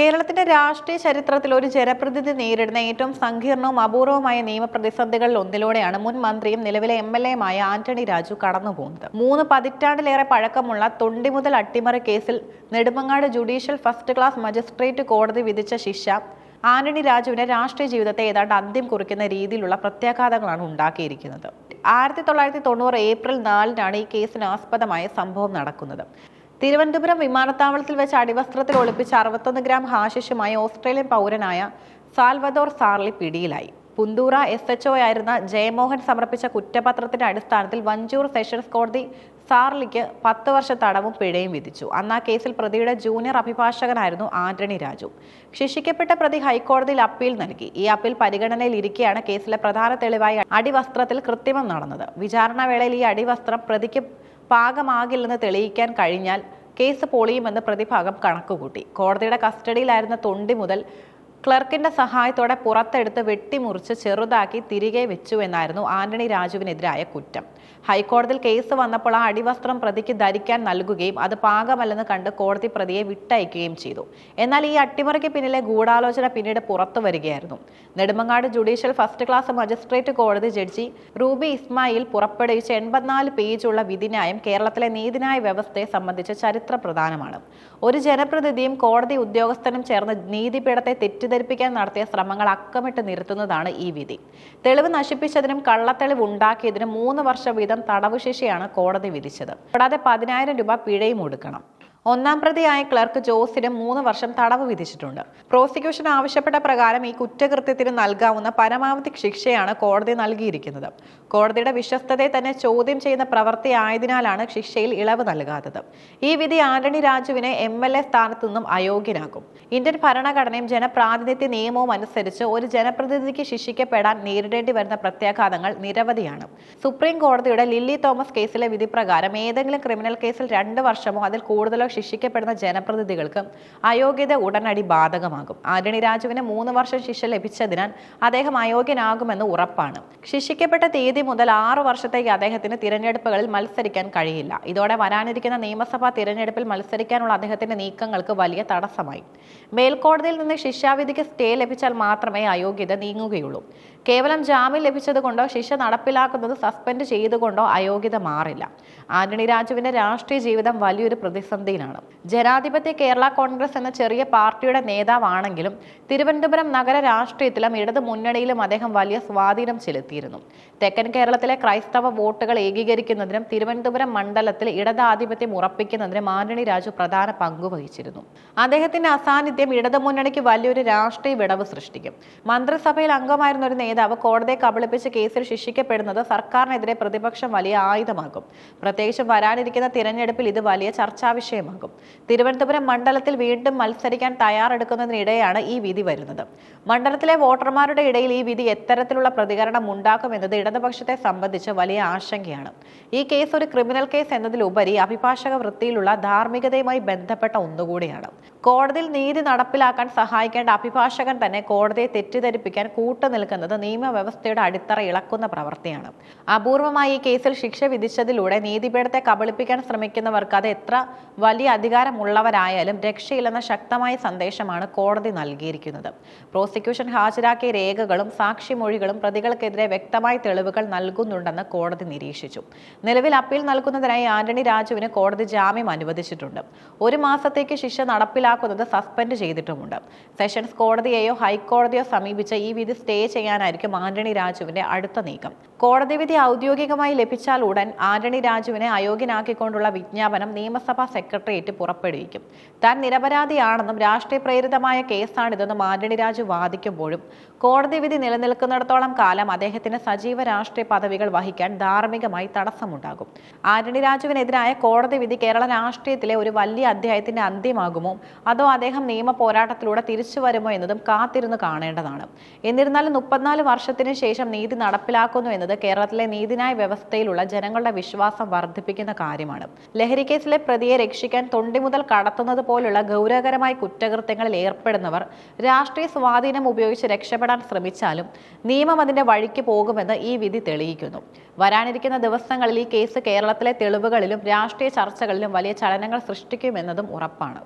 കേരളത്തിന്റെ രാഷ്ട്രീയ ചരിത്രത്തിൽ ഒരു ജനപ്രതിനിധി നേരിടുന്ന ഏറ്റവും സങ്കീർണവും അപൂർവമായ നിയമപ്രതിസന്ധികളിൽ ഒന്നിലൂടെയാണ് മുൻ മന്ത്രിയും നിലവിലെ എം എൽ എയുമായ ആന്റണി രാജു കടന്നുപോകുന്നത്. മൂന്ന് പതിറ്റാണ്ടിലേറെ പഴക്കമുള്ള തൊണ്ടി മുതൽ അട്ടിമറി കേസിൽ Nedumangad judicial first class magistrate കോടതി വിധിച്ച ശിക്ഷ ആന്റണി രാജുവിന്റെ രാഷ്ട്രീയ ജീവിതത്തെ ഏതാണ്ട് അന്ത്യം കുറിക്കുന്ന രീതിയിലുള്ള പ്രത്യാഘാതങ്ങളാണ് ഉണ്ടാക്കിയിരിക്കുന്നത്. ആയിരത്തി തൊള്ളായിരത്തി തൊണ്ണൂറ് ഏപ്രിൽ നാലിനാണ് ഈ കേസിന് ആസ്പദമായ സംഭവം നടക്കുന്നത്. തിരുവനന്തപുരം വിമാനത്താവളത്തിൽ വെച്ച് അടിവസ്ത്രത്തിൽ ഒളിപ്പിച്ച അറുപത്തൊന്ന് ഗ്രാം ഹാഷിഷുമായി ഓസ്ട്രേലിയൻ പൗരനായ സാൽവദോർ സാർലി പിടിയിലായി. പുന്തൂറ എസ് എച്ച് ഒ ആയിരുന്ന ജയമോഹൻ സമർപ്പിച്ച കുറ്റപത്രത്തിന്റെ അടിസ്ഥാനത്തിൽ വഞ്ചൂർ സെഷൻസ് കോടതി സാർലിക്ക് പത്ത് വർഷ തടവും പിഴയും വിധിച്ചു. അന്ന് ആ കേസിൽ പ്രതിയുടെ ജൂനിയർ അഭിഭാഷകനായിരുന്നു ആന്റണി രാജു. ശിക്ഷിക്കപ്പെട്ട പ്രതി ഹൈക്കോടതിയിൽ അപ്പീൽ നൽകി. ഈ അപ്പീൽ പരിഗണനയിലിരിക്കെയാണ് കേസിലെ പ്രധാന തെളിവായി അടിവസ്ത്രത്തിൽ കൃത്രിമം നടന്നത്. വിചാരണ വേളയിൽ ഈ അടിവസ്ത്രം പ്രതിക്ക് പാകമാകില്ലെന്ന് തെളിയിക്കാൻ കഴിഞ്ഞാൽ കേസ് പൊളിയുമെന്ന് പ്രതിഭാഗം കണക്കുകൂട്ടി. കോടതിയുടെ കസ്റ്റഡിയിലായിരുന്ന തൊണ്ടി മുതൽ ക്ലർക്കിന്റെ സഹായത്തോടെ പുറത്തെടുത്ത് വെട്ടിമുറിച്ച് ചെറുതാക്കി തിരികെ വെച്ചു എന്നായിരുന്നു ആന്റണി രാജുവിനെതിരായ കുറ്റം. ഹൈക്കോടതിയിൽ കേസ് വന്നപ്പോൾ ആ അടിവസ്ത്രം പ്രതിക്ക് ധരിക്കാൻ നൽകുകയും അത് പാകമല്ലെന്ന് കണ്ട് കോടതി പ്രതിയെ വിട്ടയക്കുകയും ചെയ്തു. എന്നാൽ ഈ അട്ടിമറിക്ക് പിന്നിലെ ഗൂഢാലോചന പിന്നീട് പുറത്തു വരികയായിരുന്നു. Nedumangad judicial first class magistrate കോടതി ജഡ്ജി റൂബി ഇസ്മായിൽ പുറപ്പെടുവിച്ച എൺപത്തിനാല് പേജുള്ള വിധിന്യായം കേരളത്തിലെ നീതിന്യായ വ്യവസ്ഥയെ സംബന്ധിച്ച് ചരിത്ര പ്രധാനമാണ് ഒരു ജനപ്രതിനിധിയും കോടതി ഉദ്യോഗസ്ഥനും ചേർന്ന് നീതിപീഠത്തെ തെറ്റിദ്ധരിപ്പിക്കാൻ നടത്തിയ ശ്രമങ്ങൾ അക്കമിട്ട് നിർത്തുന്നതാണ് ഈ വിധി. തെളിവ് നശിപ്പിച്ചതിനും കള്ളത്തെളിവ് ഉണ്ടാക്കിയതിനും മൂന്ന് വർഷം വീതം തടവ് ശിക്ഷയാണ് കോടതി വിധിച്ചത്. കൂടാതെ പതിനായിരം രൂപ പിഴയും ഒടുക്കണം. ഒന്നാം പ്രതിയായ ക്ലർക്ക് ജോസിന് മൂന്ന് വർഷം തടവ് വിധിച്ചിട്ടുണ്ട്. പ്രോസിക്യൂഷൻ ആവശ്യപ്പെട്ട പ്രകാരം ഈ കുറ്റകൃത്യത്തിന് നൽകാവുന്ന പരമാവധി ശിക്ഷയാണ് കോടതി നൽകിയിരിക്കുന്നത്. കോടതിയുടെ വിശ്വസ്തതയെ തന്നെ ചോദ്യം ചെയ്യുന്ന പ്രവൃത്തി ആയതിനാലാണ് ശിക്ഷയിൽ ഇളവ് നൽകാത്തത്. ഈ വിധി ആന്റണി രാജുവിനെ എം എൽ എ സ്ഥാനത്തു നിന്നും അയോഗ്യനാക്കും. ഇന്ത്യൻ ഭരണഘടനയും ജനപ്രാതിനിധ്യ നിയമവും അനുസരിച്ച് ഒരു ജനപ്രതിനിധിക്ക് ശിക്ഷിക്കപ്പെടാൻ നേരിടേണ്ടി വരുന്ന പ്രത്യാഘാതങ്ങൾ നിരവധിയാണ്. സുപ്രീം കോടതിയുടെ ലില്ലി തോമസ് കേസിലെ വിധി പ്രകാരം ഏതെങ്കിലും ക്രിമിനൽ കേസിൽ രണ്ട് വർഷമോ അതിൽ കൂടുതലോ ശിക്ഷിക്കപ്പെടുന്ന ജനപ്രതിനിധികൾക്ക് അയോഗ്യത ഉടനടി ബാധകമാകും. ആന്റണി രാജുവിന് മൂന്ന് വർഷം ശിക്ഷ ലഭിച്ചതിനാൽ അദ്ദേഹം അയോഗ്യനാകുമെന്ന് ഉറപ്പാണ്. ശിക്ഷിക്കപ്പെട്ട തീയതി മുതൽ ആറു വർഷത്തേക്ക് അദ്ദേഹത്തിന് തിരഞ്ഞെടുപ്പുകളിൽ മത്സരിക്കാൻ കഴിയില്ല. ഇതോടെ വരാനിരിക്കുന്ന നിയമസഭാ തിരഞ്ഞെടുപ്പിൽ മത്സരിക്കാനുള്ള അദ്ദേഹത്തിന്റെ നീക്കങ്ങൾക്ക് വലിയ തടസ്സമായി. മേൽക്കോടതിയിൽ നിന്ന് ശിക്ഷാവിധിക്ക് സ്റ്റേ ലഭിച്ചാൽ മാത്രമേ അയോഗ്യത നീങ്ങുകയുള്ളൂ. കേവലം ജാമ്യം ലഭിച്ചതുകൊണ്ടോ ശിക്ഷ നടപ്പിലാക്കുന്നത് സസ്പെൻഡ് ചെയ്തുകൊണ്ടോ അയോഗ്യത മാറില്ല. ആന്റണി രാജുവിന്റെ രാഷ്ട്രീയ ജീവിതം വലിയൊരു പ്രതിസന്ധിയിലാണ്. ജനാധിപത്യ കേരള കോൺഗ്രസ് എന്ന ചെറിയ പാർട്ടിയുടെ നേതാവാണെങ്കിലും തിരുവനന്തപുരം നഗര രാഷ്ട്രീയത്തിലും ഇടതു മുന്നണിയിലും അദ്ദേഹം വലിയ സ്വാധീനം ചെലുത്തിയിരുന്നു. തെക്കൻ കേരളത്തിലെ ക്രൈസ്തവ വോട്ടുകൾ ഏകീകരിക്കുന്നതിനും തിരുവനന്തപുരം മണ്ഡലത്തിൽ ഇടതാധിപത്യം ഉറപ്പിക്കുന്നതിനും ആന്റണി രാജു പ്രധാന പങ്കുവഹിച്ചിരുന്നു അദ്ദേഹത്തിന്റെ അസാന്നിധ്യം ഇടതുമുന്നണിക്ക് വലിയൊരു രാഷ്ട്രീയ വിടവ് സൃഷ്ടിക്കും. മന്ത്രിസഭയിൽ അംഗമായിരുന്ന ഒരു നേതാവ് കോടതിയെ കബളിപ്പിച്ച് കേസിൽ ശിക്ഷിക്കപ്പെടുന്നത് സർക്കാരിനെതിരെ പ്രതിപക്ഷം വലിയ ആയുധമാകും പ്രത്യേകിച്ചും വരാനിരിക്കുന്ന തിരഞ്ഞെടുപ്പിൽ ഇത് വലിയ ചർച്ചാ വിഷയമാകും തിരുവനന്തപുരം മണ്ഡലത്തിൽ വീണ്ടും മത്സരിക്കാൻ തയ്യാറെടുക്കുന്നതിനിടെയാണ് ഈ വിധി വരുന്നത്. മണ്ഡലത്തിലെ വോട്ടർമാരുടെ ഇടയിൽ ഈ വിധി എത്തരത്തിലുള്ള പ്രതികരണം ഉണ്ടാക്കുമെന്നത് ഇടതുപക്ഷത്തെ സംബന്ധിച്ച് വലിയ ആശങ്കയാണ്. ഈ കേസ് ഒരു ക്രിമിനൽ കേസ് എന്നതിലുപരി അഭിഭാഷക വൃത്തിയിലുള്ള ധാർമ്മികതയുമായി ബന്ധപ്പെട്ട ഒന്നുകൂടിയാണ്. കോടതിയിൽ നീതി നടപ്പിലാക്കാൻ സഹായിക്കേണ്ട അഭിഭാഷകൻ തന്നെ കോടതിയെ തെറ്റിദ്ധരിപ്പിക്കാൻ കൂട്ടുനിൽക്കുന്നത് നിയമവ്യവസ്ഥയുടെ അടിത്തറ ഇളക്കുന്ന പ്രവൃത്തിയാണ്. അപൂർവമായി ഈ കേസിൽ ശിക്ഷ വിധിച്ചതിലൂടെ നീതിപീഠത്തെ കബളിപ്പിക്കാൻ ശ്രമിക്കുന്നവർക്ക് അത് എത്ര വലിയ അധികാരമുള്ളവരായാലും രക്ഷയില്ലെന്ന ശക്തമായ സന്ദേശമാണ് കോടതി നൽകിയിരിക്കുന്നത്. പ്രോസിക്യൂഷൻ ഹാജരാക്കിയ രേഖകളും സാക്ഷിമൊഴികളും പ്രതികൾക്കെതിരെ വ്യക്തമായ തെളിവുകൾ നൽകുന്നുണ്ടെന്ന് കോടതി നിരീക്ഷിച്ചു. നിലവിൽ അപ്പീൽ നൽകുന്നതിനായി ആന്റണി രാജുവിന് കോടതി ജാമ്യം അനുവദിച്ചിട്ടുണ്ട്. ഒരു മാസത്തേക്ക് ശിക്ഷ നടപ്പിലാക്കുന്നത് സസ്പെൻഡ് ചെയ്തിട്ടുമുണ്ട്. സെഷൻസ് കോടതിയെയോ ഹൈക്കോടതിയോ സമീപിച്ച ഈ വിധി സ്റ്റേ ചെയ്യാനായിരിക്കും ആന്റണി രാജുവിന്റെ അടുത്ത നീക്കം. കോടതി വിധി ഔദ്യോഗികമായി ലഭിച്ചാൽ ഉടൻ ആന്റണി രാജുവിനെ അയോഗ്യനാക്കിക്കൊണ്ടുള്ള വിജ്ഞാപനം നിയമസഭാ സെക്രട്ടേറിയറ്റ് പുറപ്പെടുവിക്കും. താൻ നിരപരാധിയാണെന്നും രാഷ്ട്രീയ പ്രേരിതമായ കേസാണിതെന്നും ആന്റണി രാജു വാദിക്കുമ്പോഴും കോടതി വിധി നിലനിൽക്കുന്നിടത്തോളം കാലം അദ്ദേഹത്തിന് സജീവ രാഷ്ട്രീയ പദവികൾ വഹിക്കാൻ ധാർമ്മികമായി തടസ്സമുണ്ടാകും. ആന്റണി രാജുവിനെതിരായ കോടതി വിധി കേരള രാഷ്ട്രീയത്തിലെ ഒരു വലിയ അധ്യായത്തിന്റെ അന്ത്യമാകുമോ? അതോ അദ്ദേഹം നിയമ പോരാട്ടത്തിലൂടെ തിരിച്ചു വരുമോ എന്നതും കാത്തിരുന്നു കാണേണ്ടതാണ്. എന്നിരുന്നാലും മുപ്പത്തിനാല് വർഷത്തിന് ശേഷം നീതി നടപ്പിലാക്കുന്നു എന്നത് കേരളത്തിലെ നീതിന്യായ വ്യവസ്ഥയിലുള്ള ജനങ്ങളുടെ വിശ്വാസം വർദ്ധിപ്പിക്കുന്ന കാര്യമാണ്. ലഹരി കേസിലെ പ്രതിയെ രക്ഷിക്കാൻ തൊണ്ടി മുതൽ കടത്തുന്നത് പോലുള്ള ഗൗരവകരമായ കുറ്റകൃത്യങ്ങളിൽ ഏർപ്പെടുന്നവർ രാഷ്ട്രീയ സ്വാധീനം ഉപയോഗിച്ച് രക്ഷപ്പെടാൻ ശ്രമിച്ചാലും നിയമം അതിന്റെ വഴിക്ക് പോകുമെന്ന് ഈ വിധി തെളിയിക്കുന്നു. വരാനിരിക്കുന്ന ദിവസങ്ങളിൽ ഈ കേസ് കേരളത്തിലെ തെളിവുകളിലും രാഷ്ട്രീയ ചർച്ചകളിലും വലിയ ചലനങ്ങൾ സൃഷ്ടിക്കുമെന്നതും ഉറപ്പാണ്.